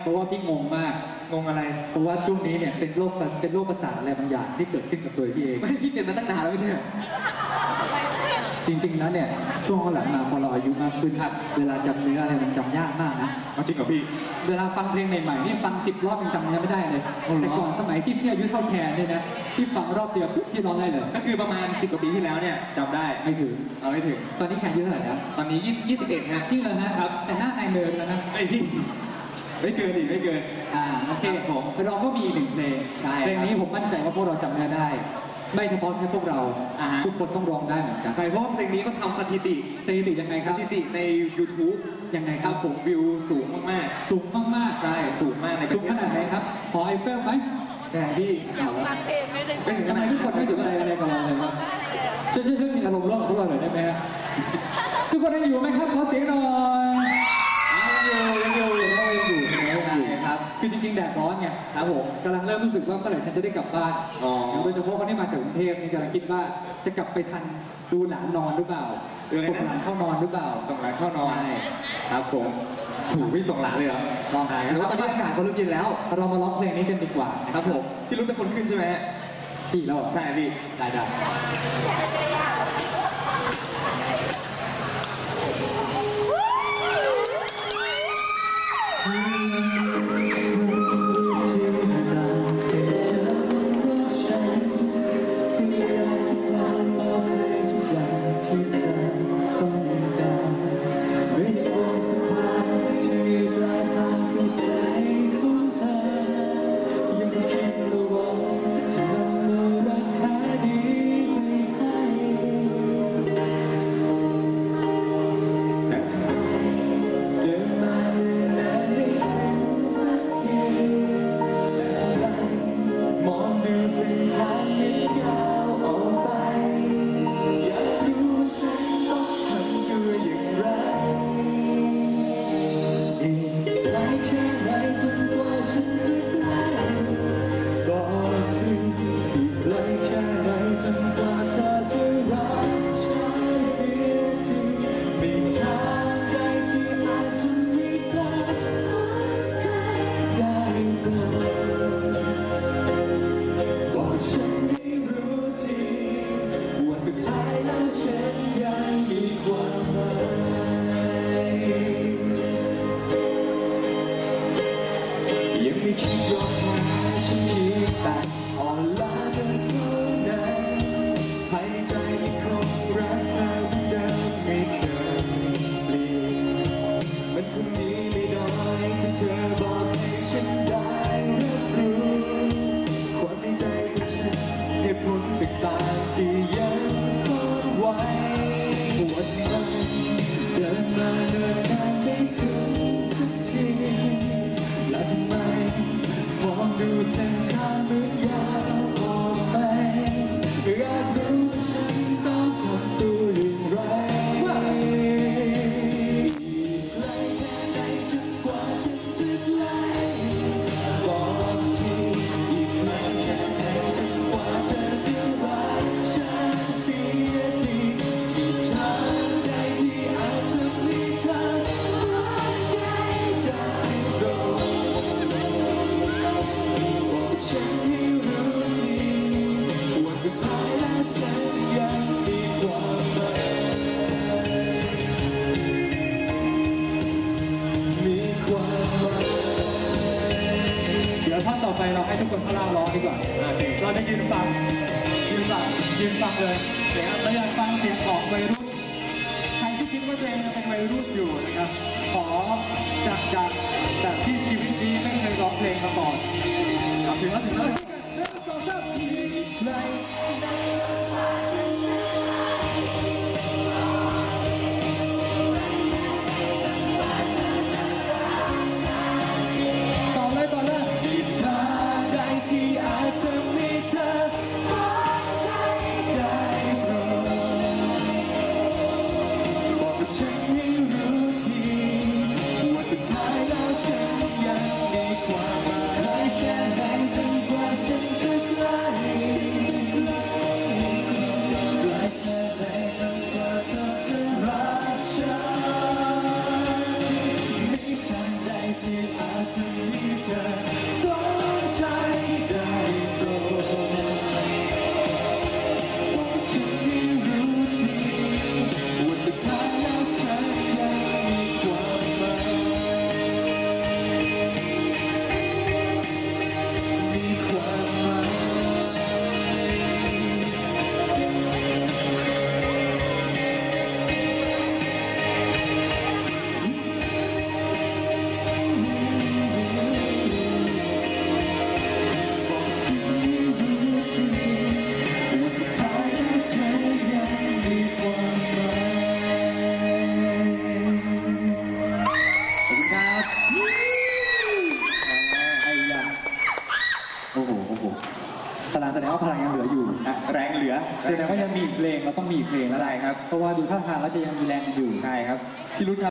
เพราะว่าพี่งงมาก งงอะไร เพราะว่าช่วงนี้เนี่ยเป็นโรคเป็นโรคประสาทอะไรบางอย่างที่เกิดขึ้นกับตัวพี่เอง ไม่พี่เป็นมาตั้งนานแล้วไม่ใช่เหรอ จริงๆแล้วเนี่ยช่วงหลังมาพอเราอายุมากขึ้นครับ เวลาจำเนื้ออะไรมันจำยากมากนะ เอาจริงเหรอพี่ เวลาฟังเพลงใหม่ๆนี่ฟังสิบรอบยังจำเนื้อไม่ได้เลย อ๋อเหรอ แต่ก่อนสมัยที่พี่อายุเท่าแทนเนี่ยนะพี่ฟังรอบเดียวปุ๊บพี่ร้องได้เลย ก็คือประมาณ10กว่าปีที่แล้วเนี่ยจำได้ ไม่ถึง เอาไม่ถึง ตอนนี้แคนอายุเท่าไหร่แล้วตอนนี้20 21ฮะจริงเหรอฮะครับแต่หน้านายเนิร์ดแล้วนะไม่พี่ ไม่เกินดิไม่เกิน อ่าโอเคผมเราก็มีอีกหนึ่งเพลงใช่เพลงนี้ผมมั่นใจว่าพวกเราจำเนื้อได้ ไม่เฉพาะแค่พวกเรา อ่าฮะ ทุกคนต้องร้องได้เหมือนกันใช่เพราะว่าเพลงนี้ก็ทำสถิติสถิติยังไงคสรับถิติใน YouTube ยังไงคครัรับบผมวิวสูงมากสูงมากๆใช่สูงมากในๆสูงขนาดไหนครับหอไอเฟลไหมแต่พี่อยากฟังเพลงไม่ได้ไม่ถึงทำไมทุกคนไม่สนใจอะไรกับเราเลยครับช่วยช่วยช่วยมีอารมณ์ร่วมกับพวกเราหน่อยได้ไหมฮะทุกคนยังอยู่ไหมครับขอเสียงหน่อย ยังอยู่ยังอยู่ยังอยู่ยังอยู่ ใช่ครับ คือ จริงๆ แดดร้อนไงครับผมกำลังเริ่มรู้สึกว่าเมื่อไหร่ฉันจะได้กลับบ้านอ๋อโดยเฉพาะคนที่มาจากกรุงเทพนี่กำลังคิดว่าจะกลับไปทันดูหนังนอนหรือเปล่าเรื่องอะไรนะส่งหลานเข้านอนหรือเปล่าส่งหลานเข้านอนใช่ครับผมถูกพี่ส่งหลานเลยเหรอลองหายแต่แต่ว่าว่าตตออนนนี้อาากนี้อาาศศเขาเริ่มเย็นแล้ว เรามาร้องเพลงนี้กันดีกว่านะคครัรับบผมพี่รุ่นเป็นคนขึ้นใช่ไหมฮะพี่แล้วเหรอใช่พี่ได้ได้แต่ อ เราให้ทุกคนข้างล่างร้องดีกว่าเราจะยืนฟังยืนฟังยืนฟังเลยเดี๋ยวเราอยากฟังเสียงของวัยรุ่นใครที่คิดว่าตัวเองเป็นวัยรุ่นอยู่นะครับ ขอจากจากจากที่ชีวิตนี้ไม่เคยร้องเพลงมาก่อนถึงแล้วถึงแล้วหนึ่งสองสามอีกไแสดงว่าพลังยังเหลืออยู่แรงเหลือแสดงว่ายังมีเพลงเราต้องมีเพลงแล้วะใช่ครับ เพราะว่าดูท่าทางแล้วจะยังมีแรงอยู่ ใช่ครับพี่รุ่ครับ